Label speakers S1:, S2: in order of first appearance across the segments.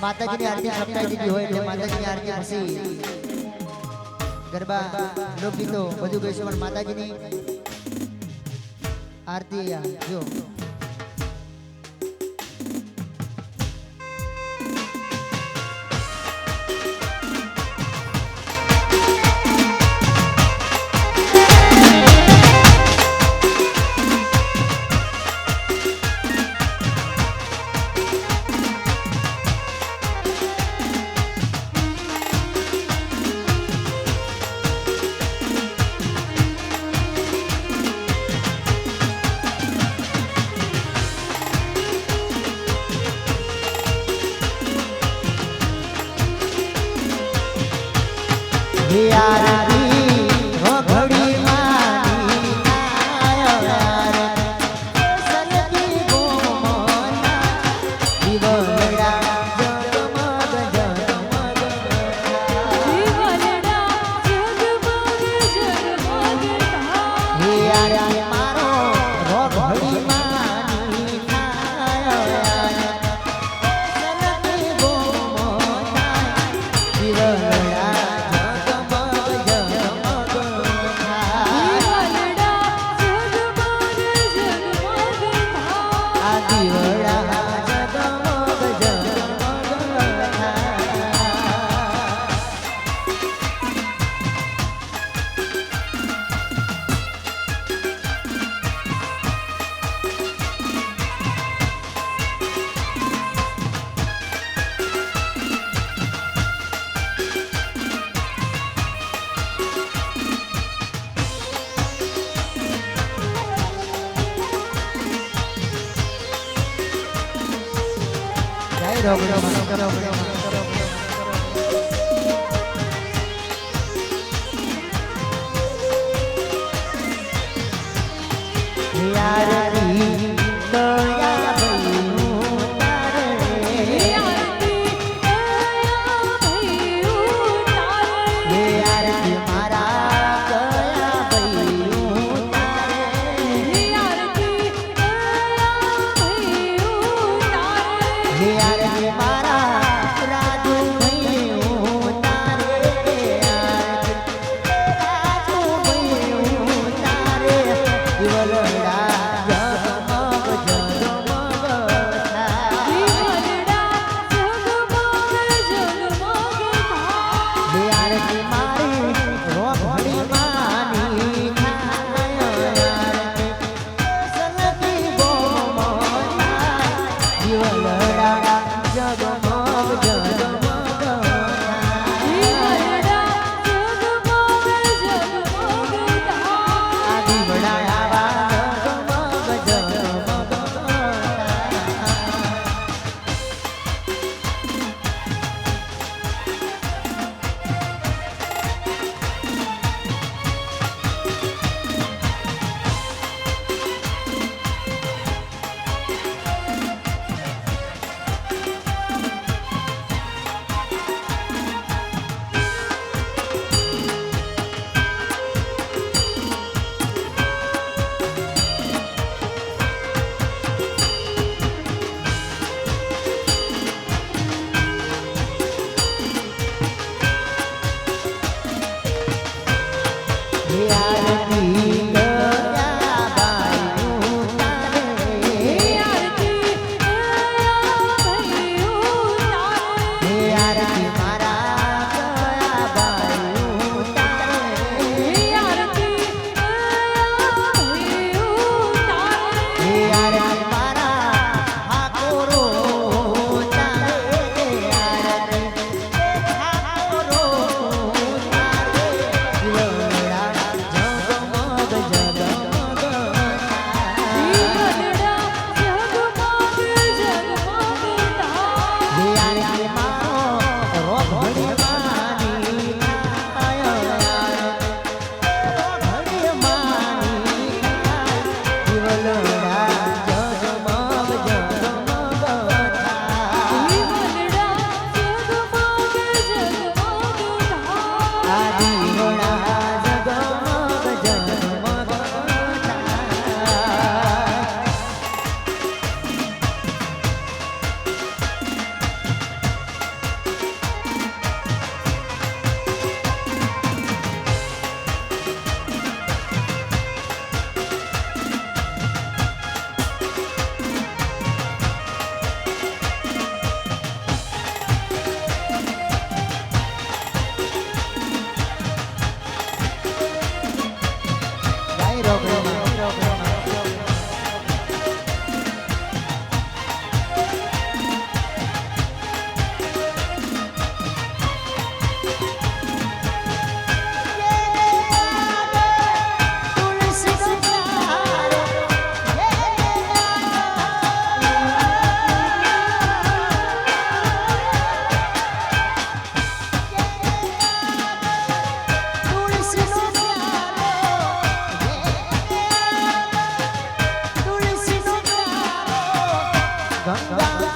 S1: માતાજીની આરતી છપટાઈ દીધી હોય એટલે માતાજીની આરતી પછી ગરબા લોકગીતો બધું ગઈશું પણ માતાજીની આરતી જો. ध्यान યાર जब કા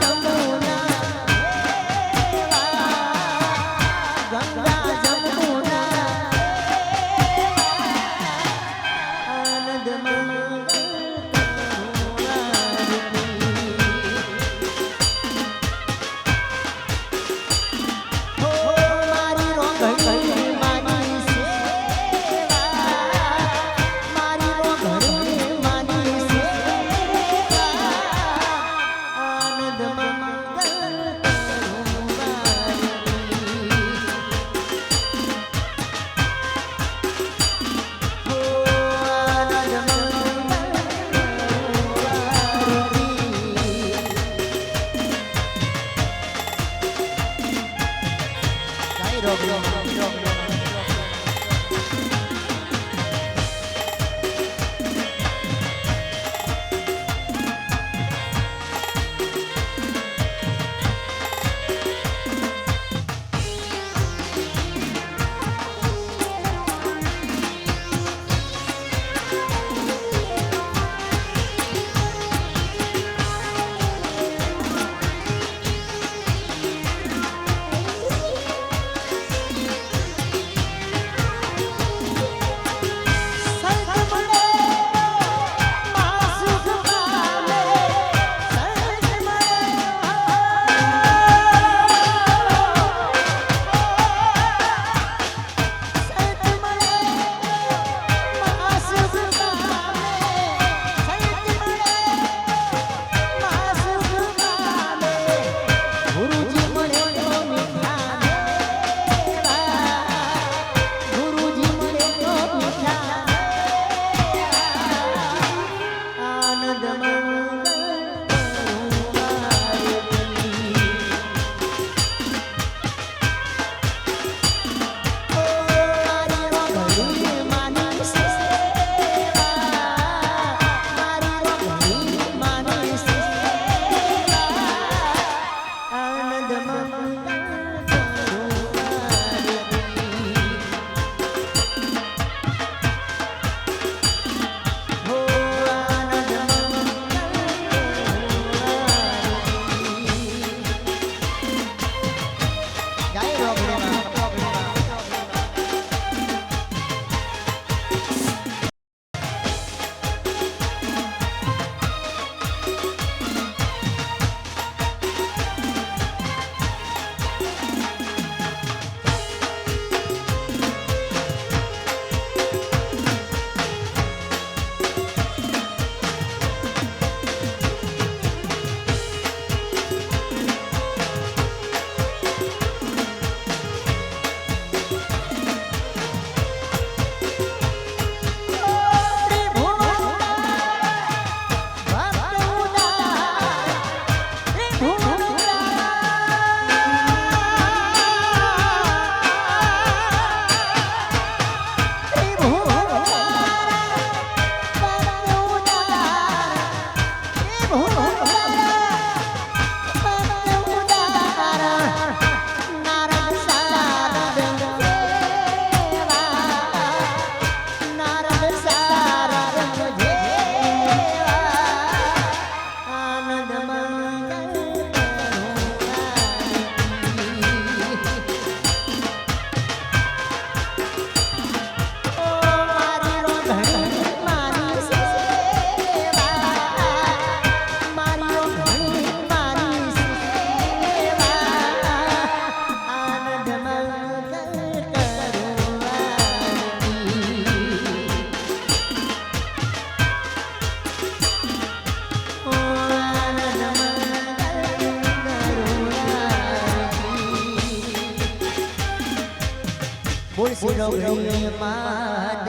S1: બોલ સુરવણી માત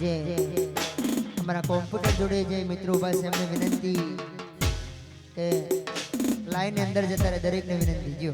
S1: જે અમારા કોમ્પ્યુટર જોડે જે મિત્રો પાસે એમને વિનંતી કે લાઈન અંદર જતા રહે દરેકને વિનંતી. જો.